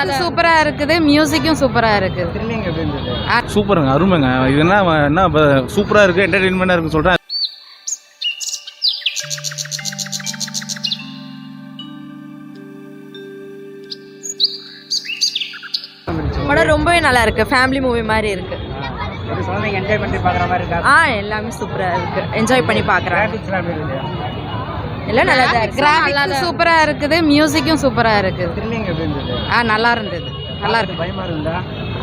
Climax சூப்பரா இருக்குது மியூசிக்கும் சூப்பரா இருக்குது. சூப்பருங்க அருமைங்க. இது என்ன என்ன சூப்பராக இருக்குது என்டர்டெயின்மெண்ட்டாக இருக்குன்னு சொல்கிறேன் படம் ரொம்பவே நல்லா இருக்கு ஃபேமிலி மூவி மாதிரி இருக்கு. என்ஜாய் பண்ணி பார்க்குற மாதிரி இருக்கா? ஆ எல்லாமே சூப்பரா இருக்கு. என்ஜாய் பண்ணி பார்க்குறேன் எல்லாம் நல்லா தான் இருக்கு. கிராஃபிக்ஸ் சூப்பரா இருக்குது மியூசிக்கும் சூப்பரா இருக்குது. த்ரில்லிங் எப்படி இருந்தது ஆ நல்லா இருந்தது. நல்லா இருக்கு. பயமா இருந்தா?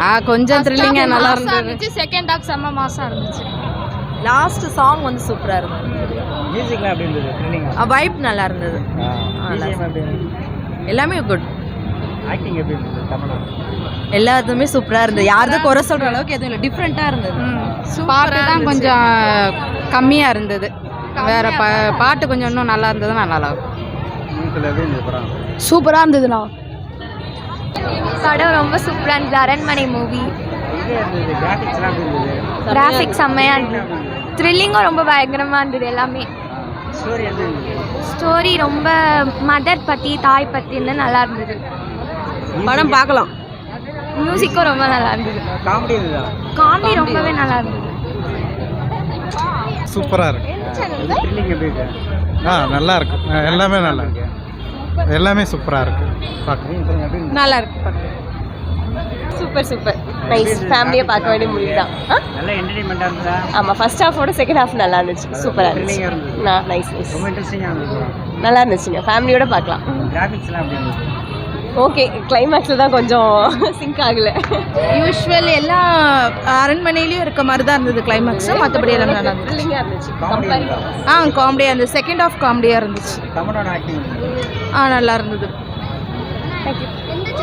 ஆ கொஞ்சம் த்ரில்லிங்கா நல்லா இருந்தது. செகண்ட் ஹாஃப் செம்ம மாசம் இருந்துச்சு. லாஸ்ட் சாங் வந்து சூப்பரா இருக்கும் மியூசிக்லாம் எப்படி இருந்தது? த்ரில்லிங் வைப் நல்லா இருந்தது. எல்லாமே குட் ஆக்டிங் எப்படி இருந்தது? தமிழா? எல்லாத்துமே சூப்பரா இருந்தது. யாரும் குறை சொல்ற அளவுக்கு எதுவும் இல்லை. டிஃப்ரெண்டா இருந்தது. பாட்டு தான் கொஞ்சம் கம்மியா இருந்தது. வேற ப பாட்டு கொஞ்சம் இன்னும் நல்லா நல்லா இருந்தது படம். சூப்பரா இருந்ததுண்ணா. படம் ரொம்ப சூப்பராக இருந்தது. அரண்மனை மூவி. கிராஃபிக் செம்மையாக இருந்தது? த்ரில்லிங்கும் ரொம்ப பயங்கரமாக இருந்தது எல்லாமே. ஸ்டோரி ரொம்ப மதர் பற்றி தாய் பற்றி இருந்து நல்லா இருந்தது. படம் பார்க்கலாம். மியூசிக்கும் ரொம்ப நல்லா இருந்தது. காமெடி இருந்ததா? காமெடி ரொம்பவே நல்லா இருந்தது. சூப்பராக இருக்கு. ஆ நல்லா இருக்கு. எல்லாமே நல்லா இருக்கு. எல்லாமே சூப்பராக இருக்கு. பார்க்க? நல்லா இருக்கு சூப்பர் சூப்பர் நைஸ் ஃபேமிலியாக பார்க்க வேண்டிய மூவி தான். நல்ல என்டர்டைன்மெண்ட்டாக இருந்ததா? ஆமாம் ஃபர்ஸ்ட் ஹாஃபோட செகண்ட் ஹாஃப் நல்லா இருந்துச்சு. சூப்பராக இருந்துச்சு. நான் நைஸ் நைஸ் நல்லா இருந்துச்சுங்க. ஃபேமிலியோட பார்க்கலாம். கிராஃபிக்ஸ்லாம் இருந்தது? ஓகே கிளைமேக்ஸில் தான் கொஞ்சம் சிங்க் ஆகலை. யூஸ்வல் எல்லா அரண்மனையிலயும் இருக்க மாதிரி தான் இருந்தது கிளைமேக்ஸ் மற்றபடி எல்லாம் நல்லா இருந்துச்சு. ஆ காமெடியாக இருந்தது செகண்ட் ஆஃப் காமெடியாக இருந்துச்சு. ஆ நல்லா இருந்தது.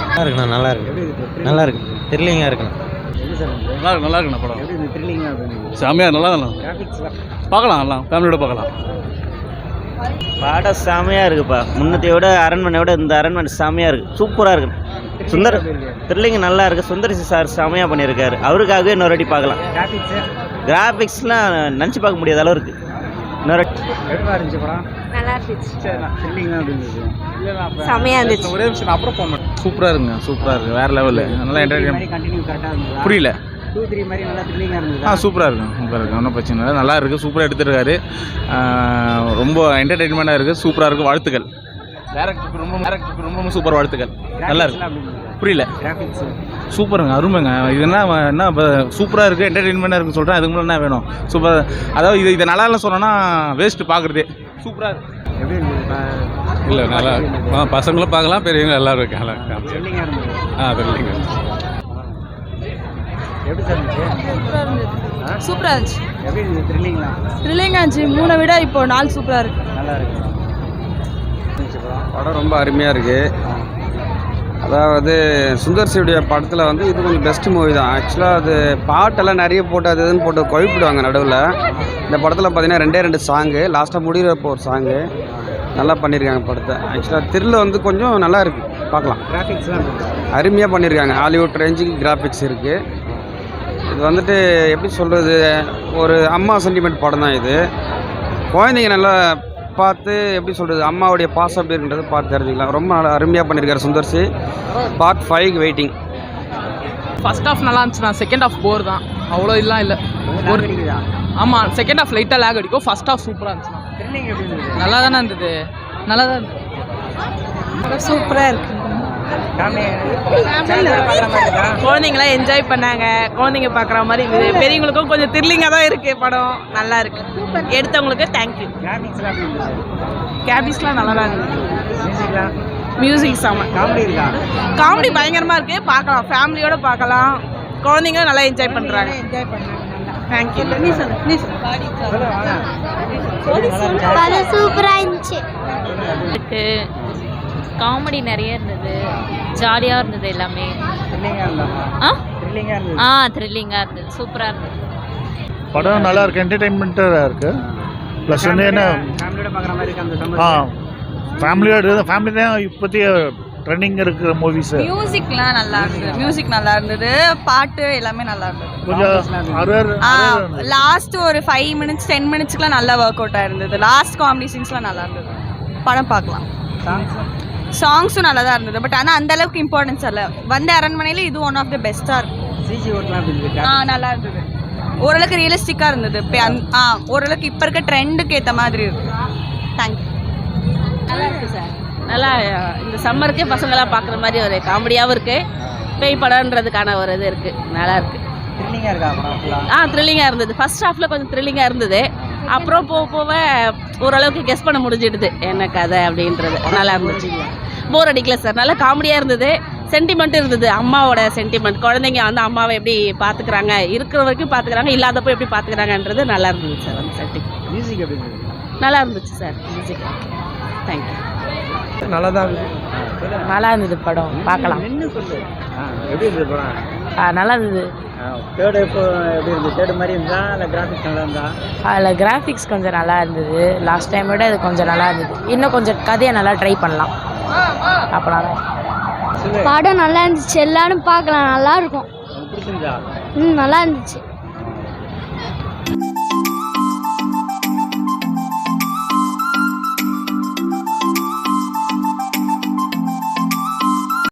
நல்லா இருக்குண்ணா நல்லா இருக்கு. நல்லா இருக்கு. த்ரில்லிங்காக இருக்குண்ணா? நல்லா இருக்கு நல்லா இருக்குண்ணா படம். செம்மையாக நல்லா கிராஃபிக்ஸ்லாம் பார்க்கலாம் நல்லா ஃபேமிலியோட பார்க்கலாம். படம் செமையாக இருக்குப்பா. முன்னத்தையோட அரண்மனையோட இந்த அரண்மனை செமையாக இருக்கு. சூப்பராக இருக்கு. சுந்தர் த்ரில்லிங் நல்லா இருக்கு. சுந்தரிசி சார் செமையாக பண்ணியிருக்காரு. அவருக்காகவே இன்னொரு வாட்டி பார்க்கலாம். கிராஃபிக்ஸு கிராஃபிக்ஸ்லாம் நினச்சி பார்க்க முடியாத அளவு இருக்கு இன்னொரு இருந்துச்சு படம்? சூப்பராக இருக்குங்க சூப்பராக இருக்குது வேறு லெவலில் நல்லா என்டர்டைன் கண்டினியூ கரெக்டாக இருந்ததா? புரியல. டூ த்ரீ மாதிரி நல்லா த்ரில்லிங்காக ஆ இருந்ததா? சூப்பராக இருக்கும் சூப்பராக இருக்கும் ஒன்றும் பிரச்சனை இல்லை. நல்லா இருக்குது சூப்பராக எடுத்துருக்காரு ஆ, ரொம்ப என்டர்டெயின்மெண்ட்டாக இருக்குது சூப்பராக இருக்குது வாழ்த்துக்கள். டேரக்டருக்கு ரொம்ப டேரக்டருக்கு ரொம்ப சூப்பர் வாழ்த்துக்கள். நல்லா இருக்கு. புரியல. சூப்பருங்க அருமைங்க. இது என்ன என்ன சூப்பராக இருக்குது என்டர்டெயின்மெண்ட்டாக இருக்குன்னு சொல்கிறேன் அதுக்கு முன்னாடி என்ன வேணும்? சூப்பர் அதாவது இது இதை நல்லா இல்லை சொன்னோன்னா வேஸ்ட்டு பார்க்குறதே சூப்பராக இருக்கு. இல்லை நல்லா ஆ பசங்களும் பார்க்கலாம் பெரியவங்க எல்லாரும் இருக்காங்க. ஆ தெரியலைங்க எப்படி சார் இருந்துச்சு? சூப்பராக இருந்துச்சு. எப்படி இருந்தது த்ரில்லிங்லாம் த்ரில்லிங்காக இருந்துச்சு. மூணை விட இப்போ நாள் சூப்பராக இருக்கு. நல்லா இருக்கு. படம் ரொம்ப அருமையாக இருக்குது அதாவது சுந்தர் சிவுடைய படத்தில் வந்து இது கொஞ்சம் பெஸ்ட் மூவி தான். ஆக்சுவலாக அது பாட்டெல்லாம் நிறைய போட்டு அது இதுன்னு போட்டு குழப்பிடுவாங்க நடுவில். இந்த படத்தில் பார்த்தீங்கன்னா ரெண்டே ரெண்டு சாங்கு லாஸ்ட்டாக முடிகிறப்போ ஒரு சாங்கு நல்லா பண்ணியிருக்காங்க படத்தை. ஆக்சுவலாக திருல வந்து கொஞ்சம் நல்லா இருக்குது பார்க்கலாம். கிராஃபிக்ஸ்லாம் அருமையாக பண்ணியிருக்காங்க ஹாலிவுட் ரேஞ்சுக்கு கிராஃபிக்ஸ் இருக்குது இது வந்துட்டு எப்படி சொல்கிறது ஒரு அம்மா சென்டிமெண்ட் படம் தான் இது. குழந்தைங்க நல்லா பார்த்து எப்படி சொல்கிறது அம்மாவுடைய பாசம் எப்படி இருக்குன்றதை பார்த்து தெரிஞ்சுக்கலாம். ரொம்ப நல்லா அருமையாக பண்ணியிருக்காரு Sundar C. Part five waiting first half நல்லா இருந்துச்சுண்ணா. செகண்ட் ஹாஃப் போர் தான். அவ்வளோ இதெல்லாம் இல்லை. ஒரு அடிக்குதா? ஆமாம் செகண்ட் ஹாஃப் லைட்டாக லேக் அடிக்கும். ஃபர்ஸ்ட் ஹாஃப் சூப்பராக இருந்தது நல்லா தானே இருந்தது? நல்லா தான் இருந்தது? சூப்பராக இருக்கு பார்க்குற மாதிரி இருக்கா. குழந்தைங்களாம் என்ஜாய் பண்ணாங்க. குழந்தைங்க பார்க்குற மாதிரி இருக்குது. பெரியவங்களுக்கும் கொஞ்சம் த்ரில்லிங்காக தான் இருக்குது படம். நல்லா இருக்கு. எடுத்தவங்களுக்கு தேங்க்யூ கேபிஸ்லாம் நல்லா தான் இருந்தது மியூசிக் செம்ம காமெடி இருக்கா. காமெடி பயங்கரமாக இருக்குது பார்க்கலாம். ஃபேமிலியோட பார்க்கலாம். குழந்தைங்க நல்லா என்ஜாய் பண்ணுறாங்க என்ஜாய் பண்ணாங்க தேங்க்யூ நீ சொல்லு நீ சொல்ல. சூப்பராக இருந்துச்சு. காமெடி நிறைய இருந்தது. ஜாலியாக இருந்தது எல்லாமே. ஆ? த்ரில்லிங்காக இருந்தது. ஆ த்ரில்லிங்காக இருந்தது. சூப்பராக இருந்தது. படம் நல்லா இருக்கு என்டர்டெயின்மெண்ட்டாக இருக்கு. ப்ளஸ் வந்து என்ன ஃபேமிலியோட பார்க்குற மாதிரி இருக்கு அந்த ஆ ஃபேமிலியோட ஃபேமிலி தான் இப்போதைய ட்ரெண்டிங் இருக்கிற மூவிஸ் மியூசிக்லாம் நல்லா இருந்தது. மியூசிக் நல்லா இருந்தது. பாட்டு எல்லாமே நல்லா இருந்தது. கொஞ்சம் லாஸ்ட் ஒரு ஃபைவ் மினிட்ஸ் டென் மினிட்ஸ்க்குலாம் நல்லா ஒர்க் அவுட் ஆயிருந்தது. லாஸ்ட் காமெடி சீன்ஸ்லாம் நல்லா இருந்தது. படம் பார்க்கலாம். சாங்ஸ் சாங்ஸும் நல்லா தான் இருந்தது. பட் ஆனால் அந்த அளவுக்கு இம்பார்ட்டன்ஸ் இல்லை வந்த அரண்மனையில் இது ஒன் ஆஃப் த பெஸ்ட்டாக இருக்கும் ஆ நல்லா இருந்தது. ஓரளவுக்கு ரியலிஸ்டிக்காக இருந்தது. இப்போ அந் ஆ ஓரளவுக்கு இப்போ இருக்க ட்ரெண்டுக்கு ஏற்ற மாதிரி இருக்கு. தேங்க்யூ நல்லா இருக்கு சார் நல்லா இந்த சம்மருக்கே பசங்களாம் பார்க்குற மாதிரி ஒரு காமெடியாகவும் இருக்கு. பேய் படம்ன்றதுக்கான ஒரு இது இருக்கு. நல்லா இருக்கு. த்ரில்லிங்காக இருக்கா படம் ஃபுல்லாக ஆ த்ரில்லிங்காக இருந்தது. ஃபர்ஸ்ட் ஹாஃபில் கொஞ்சம் த்ரில்லிங்காக இருந்தது. அப்புறம் போக போக ஓரளவுக்கு கெஸ் பண்ண முடிஞ்சிடுது. என்ன கதை அப்படின்றது. நல்லா இருந்துச்சு. போர் அடிக்கல சார் நல்லா காமெடியாக இருந்தது. சென்டிமெண்ட் இருந்தது. அம்மாவோட சென்டிமெண்ட் குழந்தைங்க வந்து அம்மாவை எப்படி பார்த்துக்கிறாங்க இருக்கிற வரைக்கும் பார்த்துக்கிறாங்க இல்லாதப்போ எப்படி பார்த்துக்கிறாங்கன்றது நல்லா இருந்தது சார் அந்த சென்டிமெண்ட் மியூசிக் எப்படி நல்லா இருந்துச்சு சார் மியூசிக் தேங்க்யூ நல்லா தான் நல்லா இருந்தது படம். பார்க்கலாம் எப்படி இருந்தது படம்? நல்லா இருந்தது. தேர்டு இப்போ எப்படி இருந்தது? தேர்டு மாதிரி இருந்தா இல்லை கிராஃபிக்ஸ் நல்லா இருந்தா? அதில் கிராஃபிக்ஸ் கொஞ்சம் நல்லா இருந்தது. லாஸ்ட் டைம் விட இது கொஞ்சம் நல்லா இருந்தது. இன்னும் கொஞ்சம் கதையை நல்லா ட்ரை பண்ணலாம். அப்போலாம் படம் நல்லா இருந்துச்சு. எல்லாரும் பார்க்கலாம். நல்லா இருக்கும். ம் நல்லா இருந்துச்சு.